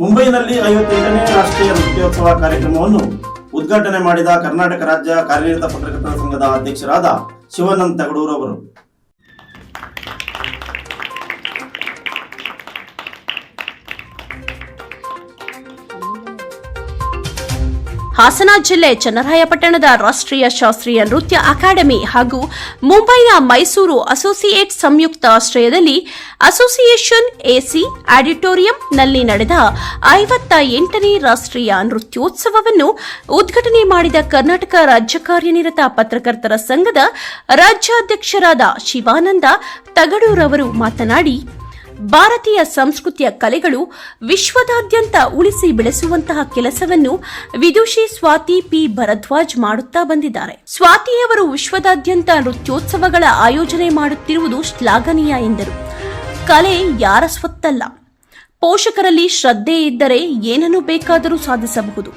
ಮುಂಬೈನಲ್ಲಿ ಐವತ್ತೈದನೇ ರಾಷ್ಟ್ರೀಯ ನೃತ್ಯೋತ್ಸವ ಕಾರ್ಯಕ್ರಮವನ್ನು ಉದ್ಘಾಟನೆ ಮಾಡಿದ ಕರ್ನಾಟಕ ರಾಜ್ಯ ಕಾರ್ಯನಿರತ ಪತ್ರಕರ್ತರ ಸಂಘದ ಅಧ್ಯಕ್ಷರಾದ ಶಿವಾನಂದ್ ತಗಡೂರ್ ಅವರು. ಹಾಸನ ಜಿಲ್ಲೆ ಚನ್ನರಾಯಪಟ್ಟಣದ ರಾಷ್ಟ್ರೀಯ ಶಾಸ್ತ್ರೀಯ ನೃತ್ಯ ಅಕಾಡೆಮಿ ಹಾಗೂ ಮುಂಬೈನ ಮೈಸೂರು ಅಸೋಸಿಯೇಟ್ ಸಂಯುಕ್ತ ಆಶ್ರಯದಲ್ಲಿ ಅಸೋಸಿಯೇಷನ್ ಎಸಿ ಆಡಿಟೋರಿಯಂನಲ್ಲಿ ನಡೆದ ಐವತ್ತ ಎಂಟನೇ ರಾಷ್ಟ್ರೀಯ ನೃತ್ಯೋತ್ಸವವನ್ನು ಉದ್ಘಾಟನೆ ಮಾಡಿದ ಕರ್ನಾಟಕ ರಾಜ್ಯ ಕಾರ್ಯನಿರತ ಪತ್ರಕರ್ತರ ಸಂಘದ ರಾಜ್ಯಾಧ್ಯಕ್ಷರಾದ ಶಿವಾನಂದ ತಗಡೂರವರು ಮಾತನಾಡಿ ಭಾರತೀಯ ಸಂಸ್ಕೃತಿಯ ಕಲೆಗಳು ವಿಶ್ವದಾದ್ಯಂತ ಉಳಿಸಿ ಬೆಳೆಸುವಂತಹ ಕೆಲಸವನ್ನು ವಿದುಷಿ ಸ್ವಾತಿ ಪಿ ಭರದ್ವಾಜ್ ಮಾಡುತ್ತಾ ಬಂದಿದ್ದಾರೆ. ಸ್ವಾತಿಯವರು ವಿಶ್ವದಾದ್ಯಂತ ನೃತ್ಯೋತ್ಸವಗಳ ಆಯೋಜನೆ ಮಾಡುತ್ತಿರುವುದು ಶ್ಲಾಘನೀಯ ಎಂದರು. ಕಲೆ ಯಾರ ಸ್ವತ್ತಲ್ಲ. ಪೋಷಕರಲ್ಲಿ ಶ್ರದ್ಧೆ ಇದ್ದರೆ ಏನನ್ನು ಬೇಕಾದರೂ ಸಾಧಿಸಬಹುದು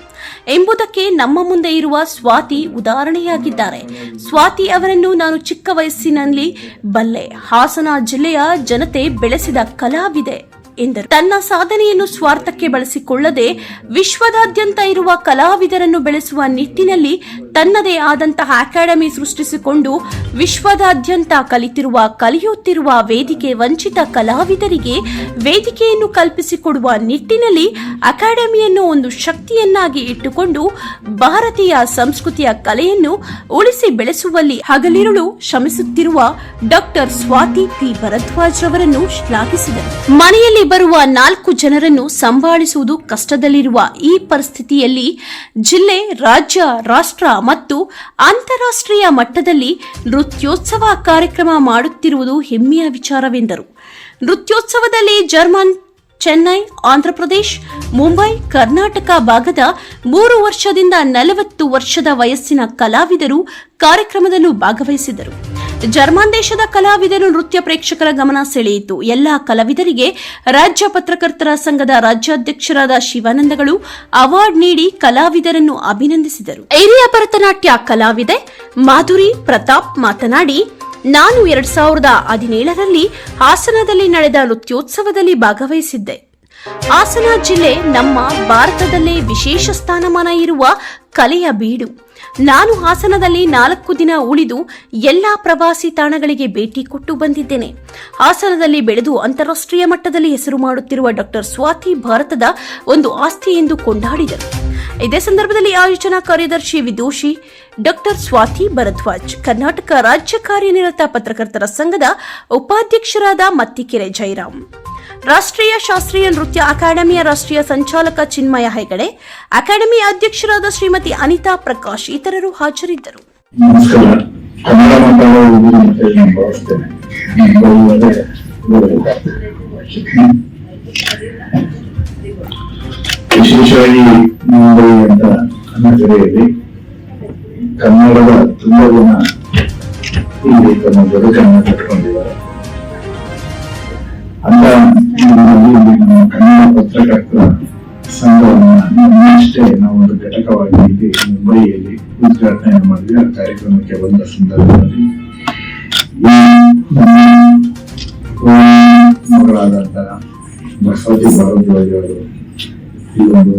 ಎಂಬುದಕ್ಕೆ ನಮ್ಮ ಮುಂದೆ ಇರುವ ಸ್ವಾತಿ ಉದಾಹರಣೆಯಾಗಿದ್ದಾರೆ. ಸ್ವಾತಿ ಅವರನ್ನು ನಾನು ಚಿಕ್ಕ ವಯಸ್ಸಿನಲ್ಲಿ ಬಲ್ಲೆ ಹಾಸನ ಜಿಲ್ಲೆಯ ಜನತೆ ಬೆಳೆಸಿದ ಕಲಾವಿದೆ. ಎಂದರು. ತನ್ನ ಸಾಧನೆಯನ್ನು ಸ್ವಾರ್ಥಕ್ಕೆ ಬಳಸಿಕೊಳ್ಳದೆ ವಿಶ್ವದಾದ್ಯಂತ ಇರುವ ಕಲಾವಿದರನ್ನು ಬೆಳೆಸುವ ನಿಟ್ಟಿನಲ್ಲಿ ತನ್ನದೇ ಆದಂತಹ ಅಕಾಡೆಮಿ ಸೃಷ್ಟಿಸಿಕೊಂಡು ವಿಶ್ವದಾದ್ಯಂತ ಕಲಿತಿರುವ, ಕಲಿಯುತ್ತಿರುವ ವೇದಿಕೆ ವಂಚಿತ ಕಲಾವಿದರಿಗೆ ವೇದಿಕೆಯನ್ನು ಕಲ್ಪಿಸಿಕೊಡುವ ನಿಟ್ಟಿನಲ್ಲಿ ಅಕಾಡೆಮಿಯನ್ನು ಒಂದು ಶಕ್ತಿಯನ್ನಾಗಿ ಇಟ್ಟುಕೊಂಡು ಭಾರತೀಯ ಸಂಸ್ಕೃತಿಯ ಕಲೆಯನ್ನು ಉಳಿಸಿ ಬೆಳೆಸುವಲ್ಲಿ ಹಗಲಿರುಳು ಶ್ರಮಿಸುತ್ತಿರುವ ಡಾಕ್ಟರ್ ಸ್ವಾತಿ ಪಿ ಭರದ್ವಾಜ್ ಅವರನ್ನು ಶ್ಲಾಘಿಸಿದರು. ಮನೆಯಲ್ಲಿ ಬರುವ ನಾಲ್ಕು ಜನರನ್ನು ಸಂಭಾಳಿಸುವುದು ಕಷ್ಟದಲ್ಲಿರುವ ಈ ಪರಿಸ್ಥಿತಿಯಲ್ಲಿ ಜಿಲ್ಲೆ, ರಾಜ್ಯ, ರಾಷ್ಟ್ರ ಮತ್ತು ಅಂತಾರಾಷ್ಟ್ರೀಯ ಮಟ್ಟದಲ್ಲಿ ನೃತ್ಯೋತ್ಸವ ಕಾರ್ಯಕ್ರಮ ಮಾಡುತ್ತಿರುವುದು ಹೆಮ್ಮೆಯ ವಿಚಾರವೆಂದರು. ನೃತ್ಯೋತ್ಸವದಲ್ಲಿ ಜರ್ಮನ್, ಚೆನ್ನೈ, ಆಂಧ್ರಪ್ರದೇಶ್, ಮುಂಬೈ, ಕರ್ನಾಟಕ ಭಾಗದ ಮೂರು ವರ್ಷದಿಂದ ನಲವತ್ತು ವರ್ಷದ ವಯಸ್ಸಿನ ಕಲಾವಿದರು ಕಾರ್ಯಕ್ರಮದಲ್ಲೂ ಭಾಗವಹಿಸಿದರು. ಜರ್ಮನ್ ದೇಶದ ಕಲಾವಿದರು ನೃತ್ಯ ಪ್ರೇಕ್ಷಕರ ಗಮನ ಸೆಳೆಯಿತು. ಎಲ್ಲ ಕಲಾವಿದರಿಗೆ ರಾಜ್ಯ ಪತ್ರಕರ್ತರ ಸಂಘದ ರಾಜ್ಯಾಧ್ಯಕ್ಷರಾದ ಶಿವಾನಂದಗಳು ಅವಾರ್ಡ್ ನೀಡಿ ಕಲಾವಿದರನ್ನು ಅಭಿನಂದಿಸಿದರು. ಹಿರಿಯ ಭರತನಾಟ್ಯ ಕಲಾವಿದೆ ಮಾಧುರಿ ಪ್ರತಾಪ್ ಮಾತನಾಡಿ, ನಾನು ಎರಡ್ ಸಾವಿರದ ಹದಿನೇಳರಲ್ಲಿ ಹಾಸನದಲ್ಲಿ ನಡೆದ ನೃತ್ಯೋತ್ಸವದಲ್ಲಿ ಭಾಗವಹಿಸಿದ್ದೆ. ಹಾಸನ ಜಿಲ್ಲೆ ನಮ್ಮ ಭಾರತದಲ್ಲೇ ವಿಶೇಷ ಸ್ಥಾನಮಾನ ಇರುವ ಕಲೆಯ ಬೀಡು. ನಾನು ಹಾಸನದಲ್ಲಿ ನಾಲ್ಕು ದಿನ ಉಳಿದು ಎಲ್ಲಾ ಪ್ರವಾಸಿ ತಾಣಗಳಿಗೆ ಭೇಟಿ ಕೊಟ್ಟು ಬಂದಿದ್ದೇನೆ. ಹಾಸನದಲ್ಲಿ ಬೆಳೆದು ಅಂತಾರಾಷ್ಟ್ರೀಯ ಮಟ್ಟದಲ್ಲಿ ಹೆಸರು ಮಾಡುತ್ತಿರುವ ಡಾಕ್ಟರ್ ಸ್ವಾತಿ ಭಾರತದ ಒಂದು ಆಸ್ತಿ ಎಂದು ಕೊಂಡಾಡಿದರು. ಇದೇ ಸಂದರ್ಭದಲ್ಲಿ ಆಯೋಜನಾ ಕಾರ್ಯದರ್ಶಿ ವಿದೋಷಿ, ಡಾಕ್ಟರ್ ಸ್ವಾತಿ ಭರದ್ವಾಜ್, ಕರ್ನಾಟಕ ರಾಜ್ಯ ಕಾರ್ಯನಿರತ ಪತ್ರಕರ್ತರ ಸಂಘದ ಉಪಾಧ್ಯಕ್ಷರಾದ ಮತ್ತಿಕೆರೆ ಜಯರಾಮ್ ರಾಷ್ಟ್ರೀಯ ಶಾಸ್ತ್ರೀಯ ನೃತ್ಯ ಅಕಾಡೆಮಿಯ ರಾಷ್ಟ್ರೀಯ ಸಂಚಾಲಕ ಚಿನ್ಮಯ ಹೆಗಡೆ, ಅಕಾಡೆಮಿ ಅಧ್ಯಕ್ಷರಾದ ಶ್ರೀಮತಿ ಅನಿತಾ ಪ್ರಕಾಶ್ ಇತರರು ಹಾಜರಿದ್ದರು. ವಿಶೇಷವಾಗಿ ಕನ್ನಡದ ತುಂಬ ಜನ ಇಲ್ಲಿ ತಮ್ಮ ಬದುಕನ್ನು ಕನ್ನಡ ಅಂತ ಕನ್ನಡ ನಾವು ಒಂದು ಘಟಕವಾಗಿ ಇಲ್ಲಿ ಮುಂಬೈಯಲ್ಲಿ ಉದ್ಘಾಟನೆ ಮಾಡಿದ್ವಿ ಆ ಕಾರ್ಯಕ್ರಮಕ್ಕೆ ಬಂದ ಸಂದರ್ಭದಲ್ಲಿ ಮಗಳಾದಂತಹ ಬಸವತಿ ಭಾರದ್ವಾಜ್ ಅವರು ಈ ಒಂದು